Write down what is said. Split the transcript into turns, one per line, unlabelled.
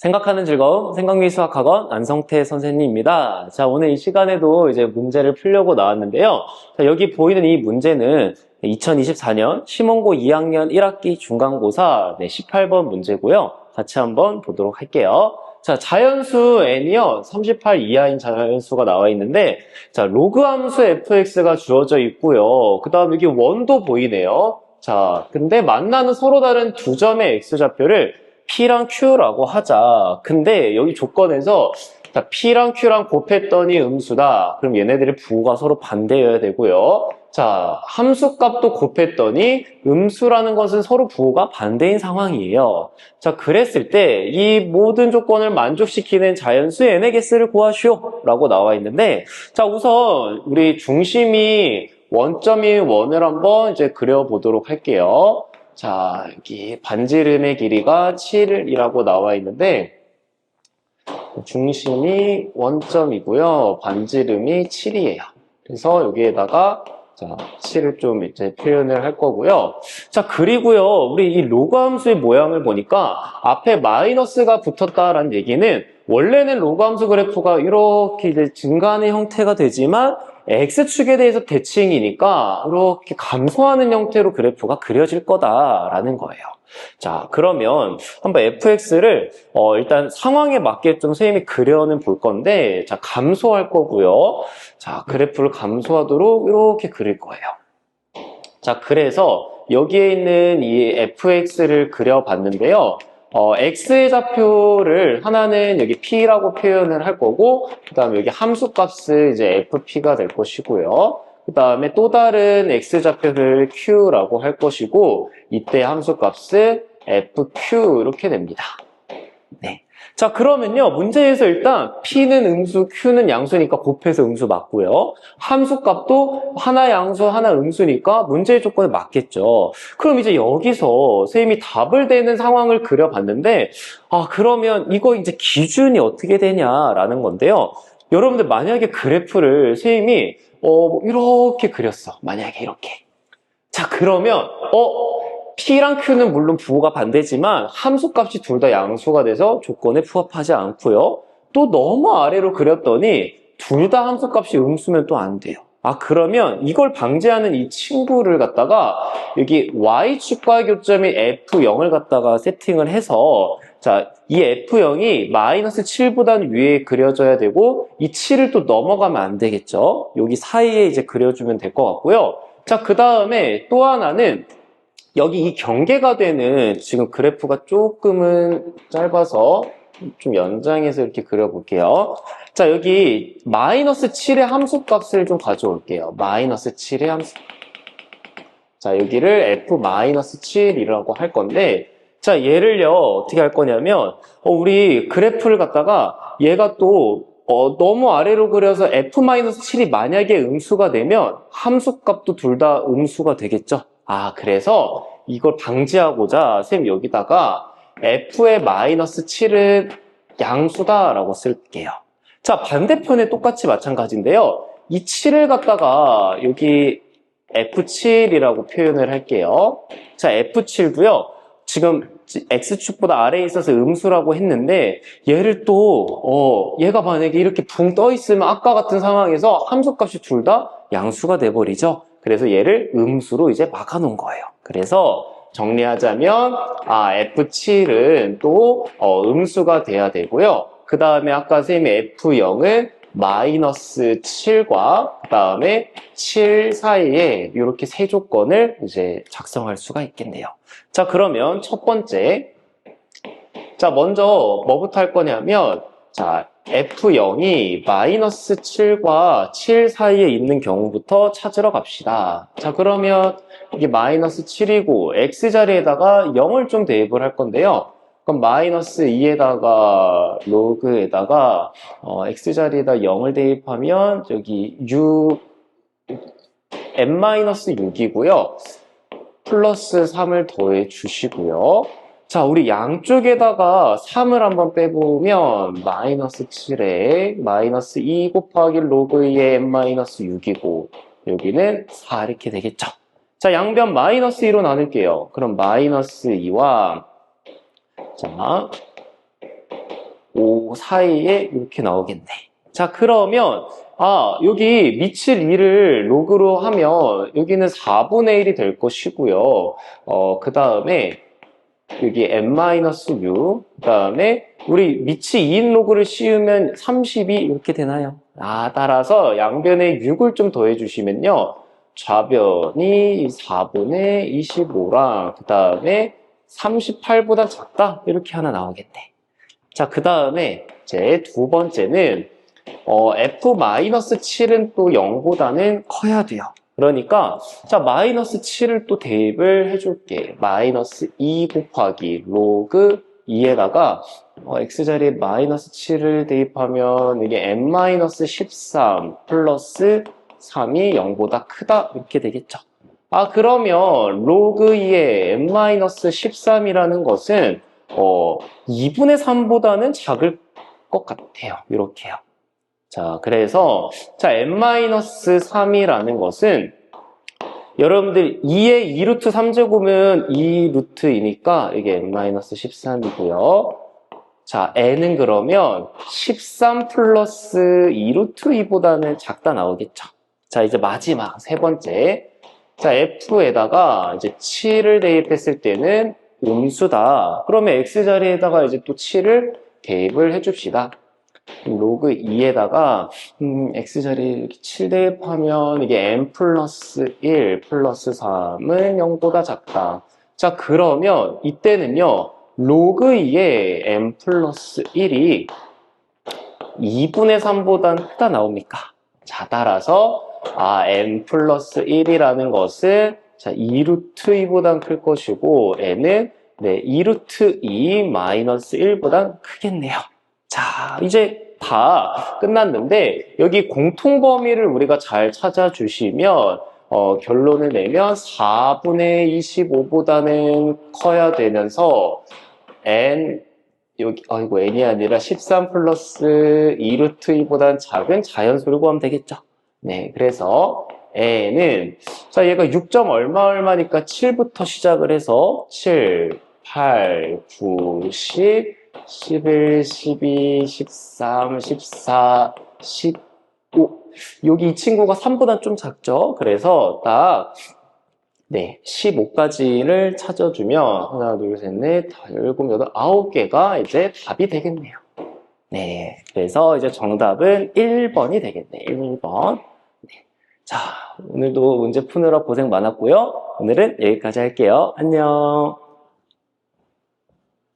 생각하는 즐거움 생각미 수학학원 안성태 선생님입니다. 자, 오늘 이 시간에도 이제 문제를 풀려고 나왔는데요. 자, 여기 보이는 이 문제는 2024년 시몬고 2학년 1학기 중간고사 네, 18번 문제고요. 같이 한번 보도록 할게요. 자, 자연수 n이요. 38 이하인 자연수가 나와 있는데 자, 로그 함수 fx가 주어져 있고요. 그 다음 여기 원도 보이네요. 자, 근데 만나는 서로 다른 두 점의 x좌표를 P랑 Q라고 하자. 근데 여기 조건에서 자, P랑 Q랑 곱했더니 음수다. 그럼 얘네들의 부호가 서로 반대여야 되고요. 자, 함수값도 곱했더니 음수라는 것은 서로 부호가 반대인 상황이에요. 자, 그랬을 때 이 모든 조건을 만족시키는 자연수 개수를 구하시오 라고 나와 있는데 자, 우선 우리 중심이 원점인 원을 한번 이제 그려보도록 할게요. 자, 여기 반지름의 길이가 7이라고 나와 있는데 중심이 원점이고요. 반지름이 7이에요. 그래서 여기에다가 자, 7을 좀 이제 표현을 할 거고요. 자, 그리고요. 우리 이 로그 함수의 모양을 보니까 앞에 마이너스가 붙었다라는 얘기는 원래는 로그 함수 그래프가 이렇게 이제 증가하는 형태가 되지만 X축에 대해서 대칭이니까 이렇게 감소하는 형태로 그래프가 그려질 거다라는 거예요. 자, 그러면 한번 fx를 어, 일단 상황에 맞게 좀 선생님이 그려는 볼 건데 자, 감소할 거고요. 자, 그래프를 감소하도록 이렇게 그릴 거예요. 자, 그래서 여기에 있는 이 fx를 그려봤는데요. 어, x의 좌표를 하나는 여기 p라고 표현을 할 거고, 그 다음에 여기 함수 값을 이제 fp가 될 것이고요. 그 다음에 또 다른 x 좌표를 q라고 할 것이고, 이때 함수 값을 fq 이렇게 됩니다. 네. 자, 그러면요. 문제에서 일단 p는 음수, q는 양수니까 곱해서 음수 맞고요. 함수 값도 하나 양수, 하나 음수니까 문제의 조건에 맞겠죠. 그럼 이제 여기서 선생님이 답을 대는 상황을 그려봤는데, 아, 그러면 이거 이제 기준이 어떻게 되냐라는 건데요. 여러분들 만약에 그래프를 선생님이 어, 뭐 이렇게 그렸어. 만약에 이렇게. 자, 그러면, 어, P랑 Q는 물론 부호가 반대지만 함수값이 둘 다 양수가 돼서 조건에 부합하지 않고요. 또 너무 아래로 그렸더니 둘 다 함수값이 음수면 또 안 돼요. 아 그러면 이걸 방지하는 이 친구를 갖다가 여기 y축과 교점이 f0을 갖다가 세팅을 해서 자, 이 f0이 마이너스 7보다는 위에 그려져야 되고 이 7을 또 넘어가면 안 되겠죠. 여기 사이에 이제 그려주면 될 것 같고요. 자, 그 다음에 또 하나는 여기 이 경계가 되는 지금 그래프가 조금은 짧아서 좀 연장해서 이렇게 그려볼게요. 자, 여기 마이너스 7의 함수값을 좀 가져올게요. 마이너스 7의 함수. 자, 여기를 f-7이라고 할 건데 자, 얘를요, 어떻게 할 거냐면 어, 우리 그래프를 갖다가 얘가 또 어, 너무 아래로 그려서 f-7이 만약에 음수가 되면 함수값도 둘 다 음수가 되겠죠? 아, 그래서 이걸 방지하고자 쌤 여기다가 f의 마이너스 7은 양수다라고 쓸게요. 자, 반대편에 똑같이 마찬가지인데요. 이 7을 갖다가 여기 f7이라고 표현을 할게요. 자, f7도요. 지금 x축보다 아래에 있어서 음수라고 했는데 얘를 또 어, 얘가 만약에 이렇게 붕 떠 있으면 아까 같은 상황에서 함수값이 둘 다 양수가 돼 버리죠. 그래서 얘를 음수로 이제 막아 놓은 거예요. 그래서 정리하자면 아 F7은 또 어, 음수가 돼야 되고요. 그 다음에 아까 선생님이 F0은 마이너스 7과 그 다음에 7 사이에 이렇게 세 조건을 이제 작성할 수가 있겠네요. 자 그러면 첫 번째 자 먼저 뭐부터 할 거냐면 자 F0이 마이너스 7과 7 사이에 있는 경우부터 찾으러 갑시다. 자, 그러면 이게 마이너스 7이고 X자리에다가 0을 좀 대입을 할 건데요. 그럼 마이너스 2에다가 로그에다가 어, X자리에다 0을 대입하면 여기 6 n-6이고요. 플러스 3을 더해 주시고요. 자, 우리 양쪽에다가 3을 한번 빼보면 마이너스 7에 마이너스 2 곱하기 로그 2의 n-6이고 여기는 4 이렇게 되겠죠. 자, 양변 마이너스 2로 나눌게요. 그럼 마이너스 2와 자 5 사이에 이렇게 나오겠네. 자, 그러면 아, 여기 미칠 2를 로그로 하면 여기는 4분의 1이 될 것이고요. 어, 그 다음에 여기 n-6, 그 다음에 우리 미치 2인 로그를 씌우면 32 이렇게 되나요? 아, 따라서 양변에 6을 좀 더해 주시면요. 좌변이 4분의 25랑 그 다음에 38보다 작다 이렇게 하나 나오겠네. 자, 그 다음에 이제 두 번째는 어, f-7은 또 0보다는 커야 돼요. 그러니까 자 마이너스 7을 또 대입을 해줄게. 마이너스 2 곱하기 로그 2에다가 어, x자리에 마이너스 7을 대입하면 이게 n-13 플러스 3이 0보다 크다 이렇게 되겠죠. 아 그러면 로그 2의 n-13이라는 것은 어, 2분의 3보다는 작을 것 같아요. 이렇게요. 자, 그래서 자 n-3이라는 것은 여러분들 2의 2루트 3제곱은 2루트이니까 이게 n-13이고요. 자, n은 그러면 13 플러스 2루트 2보다는 작다 나오겠죠. 자, 이제 마지막 세 번째. 자, f에다가 이제 7을 대입했을 때는 음수다. 그러면 x자리에다가 이제 또 7을 대입을 해줍시다. 로그 2에다가 음, x자리 이렇게 7 대입하면 이게 n 플러스 1 플러스 3은 0보다 작다. 자 그러면 이때는요 로그 2의 n 플러스 1이 2분의 3보다는 크다 나옵니까? 자 따라서 아 n 플러스 1이라는 것은 자 2루트 2보단 클 것이고 n은 네 2루트 2 마이너스 1보단 크겠네요. 자, 이제 다 끝났는데 여기 공통 범위를 우리가 잘 찾아주시면 어, 결론을 내면 4분의 25보다는 커야 되면서 n 여기 아이고 n이 아니라 13 플러스 2루트 2보다는 작은 자연수를 구하면 되겠죠. 네, 그래서 n은 자 얘가 6점 얼마 얼마니까 7부터 시작을 해서 7, 8, 9, 10 11, 12, 13, 14, 15. 여기 이 친구가 3보다 좀 작죠? 그래서 딱, 네, 15까지를 찾아주면, 하나, 둘, 셋, 넷, 다, 일곱, 여덟, 아홉 개가 이제 답이 되겠네요. 네, 그래서 이제 정답은 1번이 되겠네. 1번. 네. 자, 오늘도 문제 푸느라 고생 많았고요. 오늘은 여기까지 할게요. 안녕.